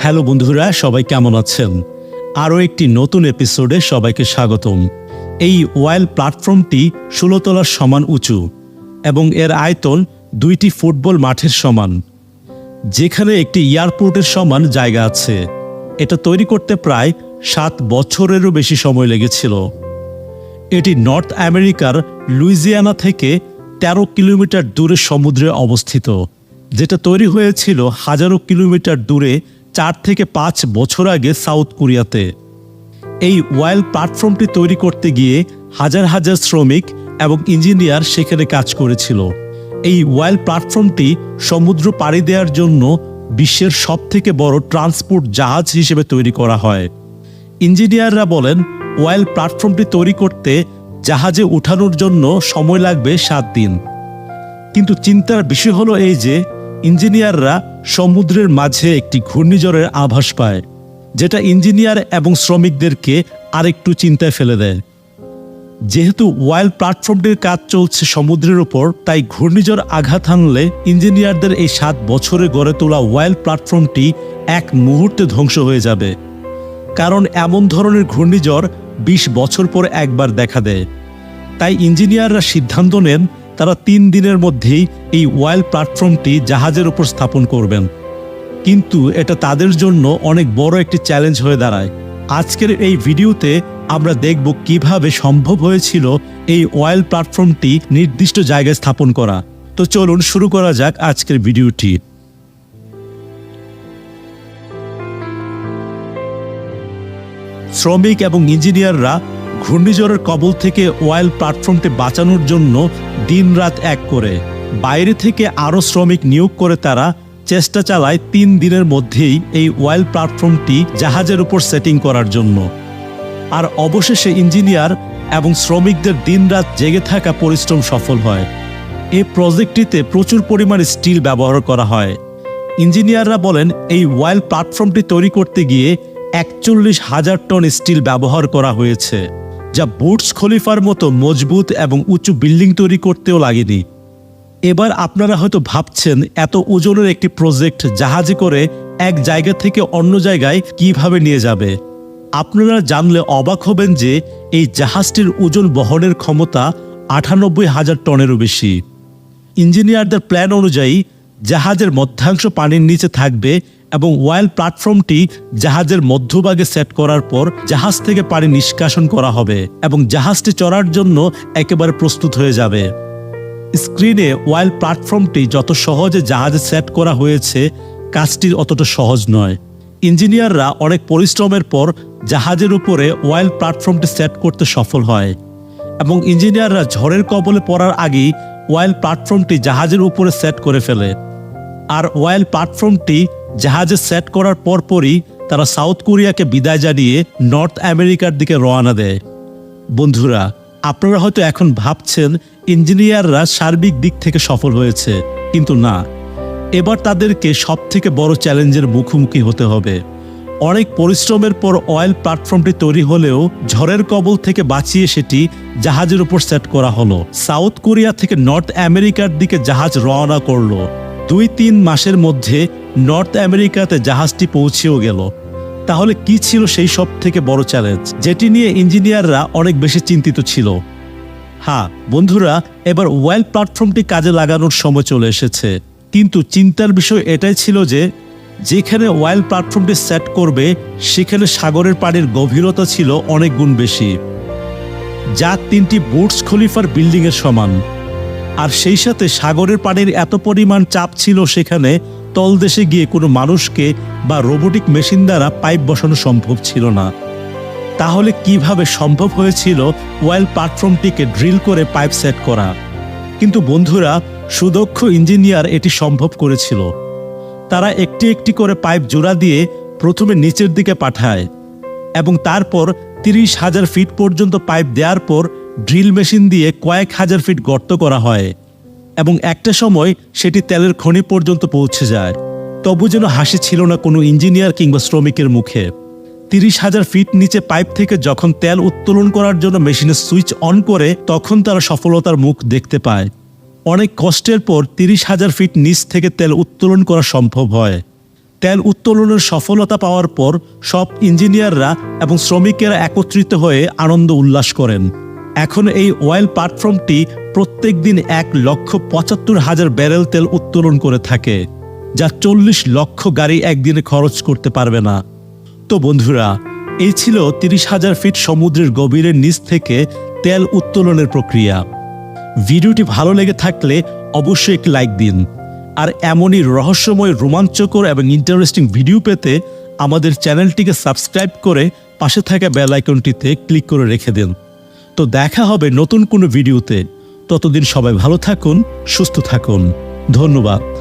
Hello বন্ধুরা, সবাই কেমন আছেন? আরও একটি নতুন এপিসোডে সবাইকে স্বাগতম। এই ওয়াইল প্ল্যাটফর্মটি ষোলো তলার সমান উঁচু এবং এর আয়তন দুইটি ফুটবল মাঠের সমান। যেখানে একটি এয়ারপোর্টের সমান জায়গা আছে। এটা তৈরি করতে প্রায় সাত বছরেরও বেশি সময় লেগেছিল। এটি নর্থ আমেরিকার লুইজিয়ানা থেকে ১৩ কিলোমিটার দূরে সমুদ্রে অবস্থিত, যেটা তৈরি হয়েছিল হাজারো কিলোমিটার দূরে চার থেকে পাঁচ বছর আগে সাউথ কোরিয়াতে। এই ওয়াইল প্ল্যাটফর্মটি তৈরি করতে গিয়ে হাজার হাজার শ্রমিক এবং ইঞ্জিনিয়ার সেখানে কাজ করেছিল। এই ওয়াইল প্ল্যাটফর্মটি সমুদ্র পাড়ি দেওয়ার জন্য বিশ্বের সবথেকে বড় ট্রান্সপোর্ট জাহাজ হিসেবে তৈরি করা হয়। ইঞ্জিনিয়াররা বলেন ওয়াইল প্ল্যাটফর্মটি তৈরি করতে জাহাজে উঠানোর জন্য সময় লাগবে সাত দিন। কিন্তু চিন্তার বিষয় হলো এই যে ইঞ্জিনিয়াররা সমুদ্রের মাঝে একটি ঘূর্ণিঝড়ের আভাস পায়, যেটা ইঞ্জিনিয়ার এবং শ্রমিকদেরকে আরেকটু চিন্তায় ফেলে দেয়। যেহেতু ওয়াইল্ড প্ল্যাটফর্মটির কাজ চলছে সমুদ্রের উপর, তাই ঘূর্ণিঝড় আঘাত হানলে ইঞ্জিনিয়ারদের এই সাত বছরে গড়ে তোলা ওয়াইল্ড প্ল্যাটফর্মটি এক মুহূর্তে ধ্বংস হয়ে যাবে। কারণ এমন ধরনের ঘূর্ণিঝড় বিশ বছর পর একবার দেখা দেয়। তাই ইঞ্জিনিয়াররা সিদ্ধান্ত নেন তারা তিন দিনের মধ্যেই এই ওয়াইল প্ল্যাটফর্মটি জাহাজের উপর স্থাপন করবেন। কিন্তু এটা তাদের জন্য অনেক বড় একটি চ্যালেঞ্জ হয়ে দাঁড়ায়। আজকের এই ভিডিওতে আমরা দেখব কীভাবে সম্ভব হয়েছিল এই ওয়াইল প্ল্যাটফর্মটি নির্দিষ্ট জায়গায় স্থাপন করা। তো চলুন শুরু করা যাক আজকের ভিডিওটি। শ্রমিক এবং ইঞ্জিনিয়াররা ঘূর্ণিঝড়ের কবল থেকে ওয়াইল প্ল্যাটফর্মটি বাঁচানোর জন্য দিনরাত এক করে। বাইরে থেকে আরও শ্রমিক নিয়োগ করে তারা চেষ্টা চালায় তিন দিনের মধ্যেই এই ওয়াইল প্ল্যাটফর্মটি জাহাজের উপর সেটিং করার জন্য। আর অবশেষে ইঞ্জিনিয়ার এবং শ্রমিকদের দিনরাত জেগে থাকা পরিশ্রম সফল হয়। এই প্রজেক্টটিতে প্রচুর পরিমাণে স্টিল ব্যবহার করা হয়। ইঞ্জিনিয়াররা বলেন, এই ওয়াইল প্ল্যাটফর্মটি তৈরি করতে গিয়ে একচল্লিশ হাজার টন স্টিল ব্যবহার করা হয়েছে। যা বুটস খলিফার মতো মজবুত এবং উঁচু বিল্ডিং তৈরি করতেও লাগেনি। এবার আপনারা হয়তো ভাবছেন, এত ওজনের একটি প্রজেক্ট জাহাজে করে এক জায়গা থেকে অন্য জায়গায় কীভাবে নিয়ে যাবে? আপনারা জানলে অবাক হবেন যে এই জাহাজটির ওজন বহনের ক্ষমতা আটানব্বই হাজার টনেরও বেশি। ইঞ্জিনিয়ারদের প্ল্যান অনুযায়ী জাহাজের মধ্যাংশ পানির নিচে থাকবে এবং ওয়াইল প্ল্যাটফর্মটি জাহাজের মধ্যভাগে সেট করার পর জাহাজ থেকে পানি নিষ্কাশন করা হবে এবং জাহাজটি চড়ার জন্য একেবারে প্রস্তুত হয়ে যাবে। স্ক্রিনে ওয়াইল প্ল্যাটফর্মটি যত সহজে জাহাজে সেট করা হয়েছে, কাজটি অতটা সহজ নয়। ইঞ্জিনিয়াররা অনেক পরিশ্রমের পর জাহাজের উপরে ওয়াইল প্ল্যাটফর্মটি সেট করতে সফল হয় এবং ইঞ্জিনিয়াররা ঝড়ের কবলে পড়ার আগেই ওয়াইল প্ল্যাটফর্মটি জাহাজের উপরে সেট করে ফেলে। আর ওয়াইল প্ল্যাটফর্মটি জাহাজে সেট করার পরপরই তারা সাউথ কোরিয়াকে বিদায় জানিয়ে নর্থ আমেরিকার দিকে রওনা দেয়। বন্ধুরা, আপনারা হয়তো এখন ভাবছেন ইঞ্জিনিয়াররা সার্বিক দিক থেকে সফল হয়েছে, কিন্তু না। এবার তাদেরকে সব থেকে বড় চ্যালেঞ্জের মুখোমুখি হতে হবে। অনেক পরিশ্রমের পর অয়েল প্ল্যাটফর্মটি তৈরি হলেও ঝড়ের কবল থেকে বাঁচিয়ে সেটি জাহাজের উপর সেট করা হলো। সাউথ কোরিয়া থেকে নর্থ আমেরিকার দিকে জাহাজ রওনা করল। দুই তিন মাসের মধ্যে নর্থ আমেরিকাতে জাহাজটি পৌঁছেও গেল। তাহলে কি ছিল সেই সব থেকে বড় চ্যালেঞ্জ? যেটি নিয়ে ইঞ্জিনিয়াররা অনেক বেশি চিন্তিত ছিল। হ্যাঁ বন্ধুরা, এবার ওয়েল প্ল্যাটফর্মটি কাজে লাগানোর সময় চলে এসেছে। কিন্তু চিন্তার বিষয় এটাই ছিল যে, যেখানে ওয়াইল প্ল্যাটফর্মটি সেট করবে, সেখানে সাগরের পানির গভীরতা ছিল অনেক গুণ বেশি। যা তিনটি বুটস খলিফার বিল্ডিংয়ের সমান। আর সেই সাথে সাগরের পানির এত পরিমাণ চাপ ছিল সেখানে তলদেশে গিয়ে কোনো মানুষকে বা রোবোটিক মেশিন দ্বারা পাইপ বসানো সম্ভব ছিল না। তাহলে কীভাবে সম্ভব হয়েছিল ওয়েল প্ল্যাটফর্মটিকে ড্রিল করে পাইপ সেট করা? কিন্তু বন্ধুরা, সুদক্ষ ইঞ্জিনিয়ার এটি সম্ভব করেছিল। তারা একটি একটি করে পাইপ জোড়া দিয়ে প্রথমে নিচের দিকে পাঠায় এবং তারপর তিরিশ হাজার ফিট পর্যন্ত পাইপ দেওয়ার পর ড্রিল মেশিন দিয়ে কয়েক হাজার ফিট গর্ত করা হয় এবং একটা সময় সেটি তেলের খনি পর্যন্ত পৌঁছে যায়। তবু যেন হাসি ছিল না কোনো ইঞ্জিনিয়ার কিংবা শ্রমিকের মুখে। তিরিশ হাজার ফিট নিচে পাইপ থেকে যখন তেল উত্তোলন করার জন্য মেশিনের সুইচ অন করে তখন তারা সফলতার মুখ দেখতে পায়। অনেক কষ্টের পর তিরিশ হাজার ফিট নিচ থেকে তেল উত্তোলন করা সম্ভব হয়। তেল উত্তোলনের সফলতা পাওয়ার পর সব ইঞ্জিনিয়াররা এবং শ্রমিকেরা একত্রিত হয়ে আনন্দ উল্লাস করেন। এখন এই অয়েল প্ল্যাটফর্মটি প্রত্যেক দিন এক লক্ষ পঁচাত্তর হাজার ব্যারেল তেল উত্তোলন করে থাকে, যা চল্লিশ লক্ষ গাড়ি একদিনে খরচ করতে পারবে না। তো বন্ধুরা, এই ছিল তিরিশ হাজার ফিট সমুদ্রের গভীরের নিচ থেকে তেল উত্তোলনের প্রক্রিয়া। ভিডিওটি ভালো লেগে থাকলে অবশ্যই একটি লাইক দিন। আর এমনই রহস্যময়, রোমাঞ্চকর এবং ইন্টারেস্টিং ভিডিও পেতে আমাদের চ্যানেলটিকে সাবস্ক্রাইব করে পাশে থাকা বেল আইকনটিতে ক্লিক করে রেখে দিন। তো দেখা হবে নতুন কোনো ভিডিওতে। ততদিন সবাই ভালো থাকুন সুস্থ থাকুন। ধন্যবাদ।